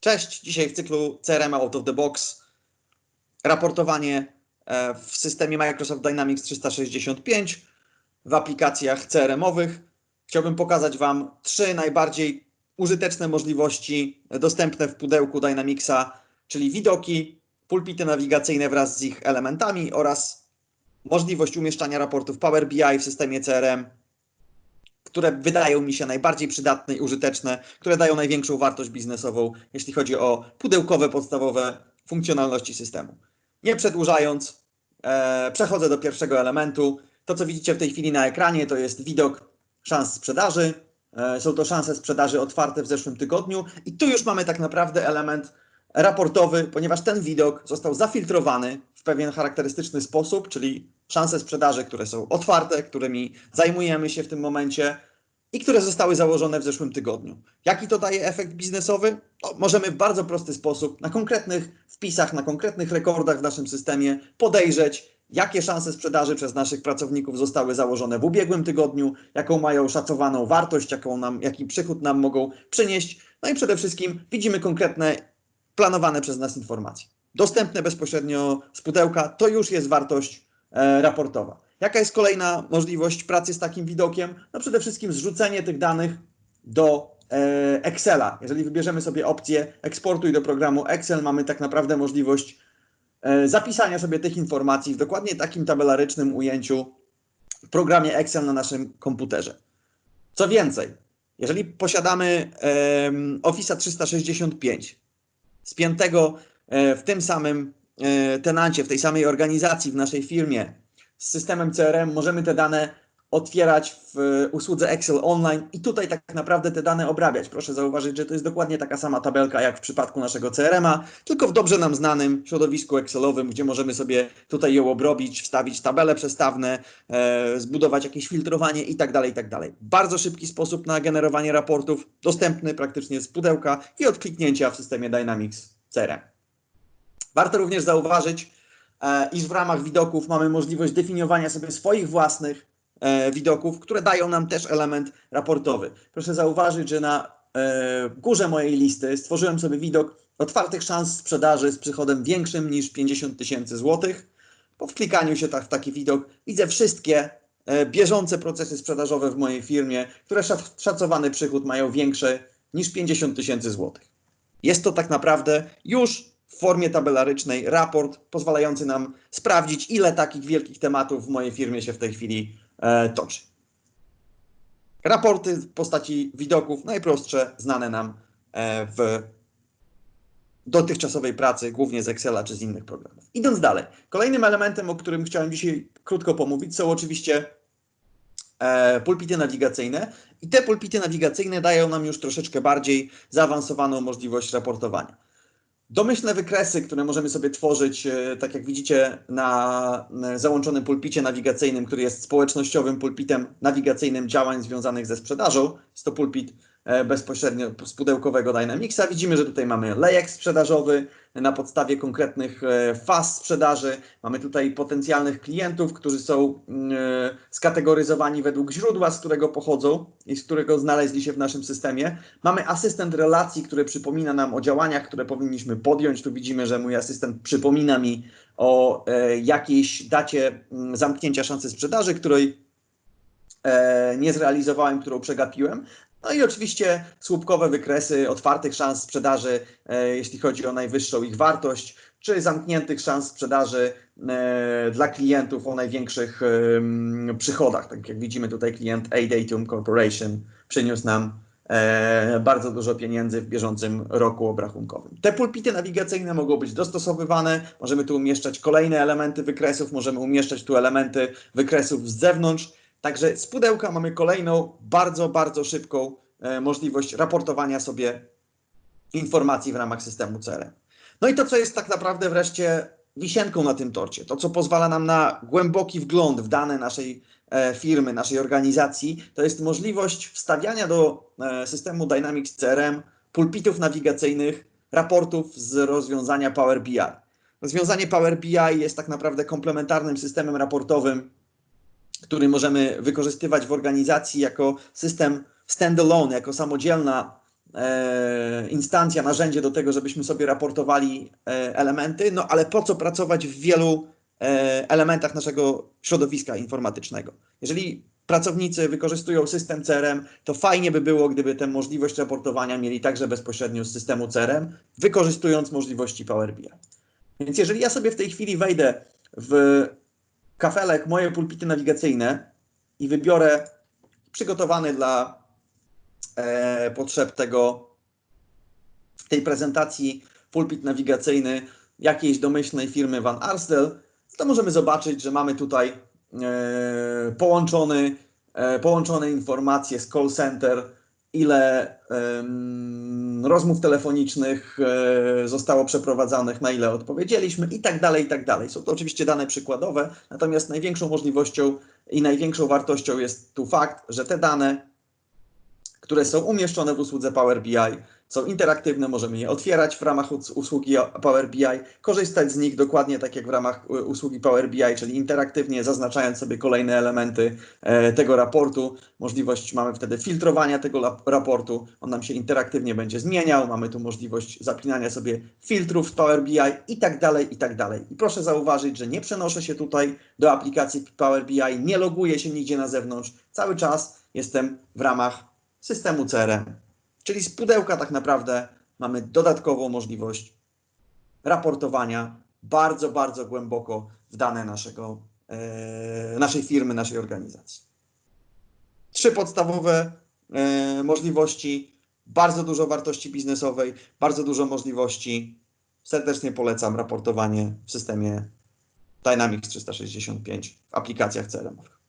Cześć, dzisiaj w cyklu CRM Out of the Box raportowanie e, w systemie Microsoft Dynamics 365 w aplikacjach CRM-owych. Chciałbym pokazać Wam trzy najbardziej użyteczne możliwości dostępne w pudełku Dynamicsa, czyli widoki, pulpity nawigacyjne wraz z ich elementami oraz możliwość umieszczania raportów Power BI w systemie CRM, które wydają mi się najbardziej przydatne i użyteczne, które dają największą wartość biznesową, jeśli chodzi o pudełkowe, podstawowe funkcjonalności systemu. Nie przedłużając, e, przechodzę do pierwszego elementu. To, co widzicie w tej chwili na ekranie, to jest widok szans sprzedaży. E, są to szanse sprzedaży otwarte w zeszłym tygodniu, i tu już mamy tak naprawdę element raportowy, ponieważ ten widok został zafiltrowany w pewien charakterystyczny sposób, czyli szanse sprzedaży, które są otwarte, którymi zajmujemy się w tym momencie i które zostały założone w zeszłym tygodniu. Jaki to daje efekt biznesowy? No, możemy w bardzo prosty sposób na konkretnych wpisach, na konkretnych rekordach w naszym systemie podejrzeć, jakie szanse sprzedaży przez naszych pracowników zostały założone w ubiegłym tygodniu, jaką mają szacowaną wartość, jaką nam, jaki przychód nam mogą przynieść. No i przede wszystkim widzimy konkretne planowane przez nas informacje. Dostępne bezpośrednio z pudełka to już jest wartość e, raportowa. Jaka jest kolejna możliwość pracy z takim widokiem? No przede wszystkim zrzucenie tych danych do e, Excela. Jeżeli wybierzemy sobie opcję eksportuj do programu Excel, mamy tak naprawdę możliwość e, zapisania sobie tych informacji w dokładnie takim tabelarycznym ujęciu w programie Excel na naszym komputerze. Co więcej, jeżeli posiadamy e, Office 365 spiętego e, w tym samym e, tenancie, w tej samej organizacji, w naszej firmie z systemem CRM, możemy te dane otwierać w e, usłudze Excel Online i tutaj tak naprawdę te dane obrabiać. Proszę zauważyć, że to jest dokładnie taka sama tabelka jak w przypadku naszego CRM-a, tylko w dobrze nam znanym środowisku Excelowym, gdzie możemy sobie tutaj ją obrobić, wstawić tabele przestawne, e, zbudować jakieś filtrowanie i tak dalej, i tak dalej. Bardzo szybki sposób na generowanie raportów, dostępny praktycznie z pudełka i od kliknięcia w systemie Dynamics CRM. Warto również zauważyć, e, iż w ramach widoków mamy możliwość definiowania sobie swoich własnych widoków, które dają nam też element raportowy. Proszę zauważyć, że na e, górze mojej listy stworzyłem sobie widok otwartych szans sprzedaży z przychodem większym niż 50 tysięcy złotych. Po wklikaniu się w taki widok widzę wszystkie e, bieżące procesy sprzedażowe w mojej firmie, które szac szacowany przychód mają większy niż 50 tysięcy złotych. Jest to tak naprawdę już w formie tabelarycznej raport pozwalający nam sprawdzić, ile takich wielkich tematów w mojej firmie się w tej chwili e, toczy. Raporty w postaci widoków, najprostsze, znane nam e, w dotychczasowej pracy, głównie z Excela czy z innych programów. Idąc dalej, kolejnym elementem, o którym chciałem dzisiaj krótko pomówić, są oczywiście e, pulpity nawigacyjne i te pulpity nawigacyjne dają nam już troszeczkę bardziej zaawansowaną możliwość raportowania. Domyślne wykresy, które możemy sobie tworzyć, e, tak jak widzicie na załączonym pulpicie nawigacyjnym, który jest społecznościowym pulpitem nawigacyjnym działań związanych ze sprzedażą. Jest to pulpit bezpośrednio z pudełkowego Dynamicsa. Widzimy, że tutaj mamy lejek sprzedażowy na podstawie konkretnych faz sprzedaży. Mamy tutaj potencjalnych klientów, którzy są mm, skategoryzowani według źródła, z którego pochodzą i z którego znaleźli się w naszym systemie. Mamy asystent relacji, który przypomina nam o działaniach, które powinniśmy podjąć. Tu widzimy, że mój asystent przypomina mi o e, jakiejś dacie m, zamknięcia szansy sprzedaży, której e, nie zrealizowałem, którą przegapiłem. No i oczywiście słupkowe wykresy otwartych szans sprzedaży, e, jeśli chodzi o najwyższą ich wartość, czy zamkniętych szans sprzedaży e, dla klientów o największych e, przychodach. Tak jak widzimy tutaj klient A-Datum Corporation przyniósł nam e, bardzo dużo pieniędzy w bieżącym roku obrachunkowym. Te pulpity nawigacyjne mogą być dostosowywane, możemy tu umieszczać kolejne elementy wykresów, możemy umieszczać tu elementy wykresów z zewnątrz, Także z pudełka mamy kolejną bardzo, bardzo szybką e, możliwość raportowania sobie informacji w ramach systemu CRM. No i to, co jest tak naprawdę wreszcie wisienką na tym torcie, to co pozwala nam na głęboki wgląd w dane naszej e, firmy, naszej organizacji, to jest możliwość wstawiania do e, systemu Dynamics CRM pulpitów nawigacyjnych, raportów z rozwiązania Power BI. Rozwiązanie Power BI jest tak naprawdę komplementarnym systemem raportowym który możemy wykorzystywać w organizacji jako system standalone, jako samodzielna e, instancja, narzędzie do tego, żebyśmy sobie raportowali e, elementy, no ale po co pracować w wielu e, elementach naszego środowiska informatycznego? Jeżeli pracownicy wykorzystują system CRM, to fajnie by było, gdyby tę możliwość raportowania mieli także bezpośrednio z systemu CRM, wykorzystując możliwości Power BI. Więc jeżeli ja sobie w tej chwili wejdę w kafelek moje pulpity nawigacyjne i wybiorę przygotowany dla e, potrzeb tego, tej prezentacji pulpit nawigacyjny jakiejś domyślnej firmy Van Arsdale, to możemy zobaczyć, że mamy tutaj e, połączony, e, połączone informacje z call center, ile em, rozmów telefonicznych e, zostało przeprowadzanych, na ile odpowiedzieliśmy i tak dalej, i tak dalej. Są to oczywiście dane przykładowe, natomiast największą możliwością i największą wartością jest tu fakt, że te dane które są umieszczone w usłudze Power BI, są interaktywne, możemy je otwierać w ramach us- usługi Power BI, korzystać z nich dokładnie tak jak w ramach y, usługi Power BI, czyli interaktywnie zaznaczając sobie kolejne elementy e, tego raportu. Możliwość mamy wtedy filtrowania tego raportu, on nam się interaktywnie będzie zmieniał, mamy tu możliwość zapinania sobie filtrów z Power BI i tak dalej, i tak dalej. I proszę zauważyć, że nie przenoszę się tutaj do aplikacji Power BI, nie loguję się nigdzie na zewnątrz, cały czas jestem w ramach systemu CRM. Czyli z pudełka tak naprawdę mamy dodatkową możliwość raportowania bardzo, bardzo głęboko w dane naszego, e, naszej firmy, naszej organizacji. Trzy podstawowe e, możliwości, bardzo dużo wartości biznesowej, bardzo dużo możliwości. Serdecznie polecam raportowanie w systemie Dynamics 365 w aplikacjach CRM-owych.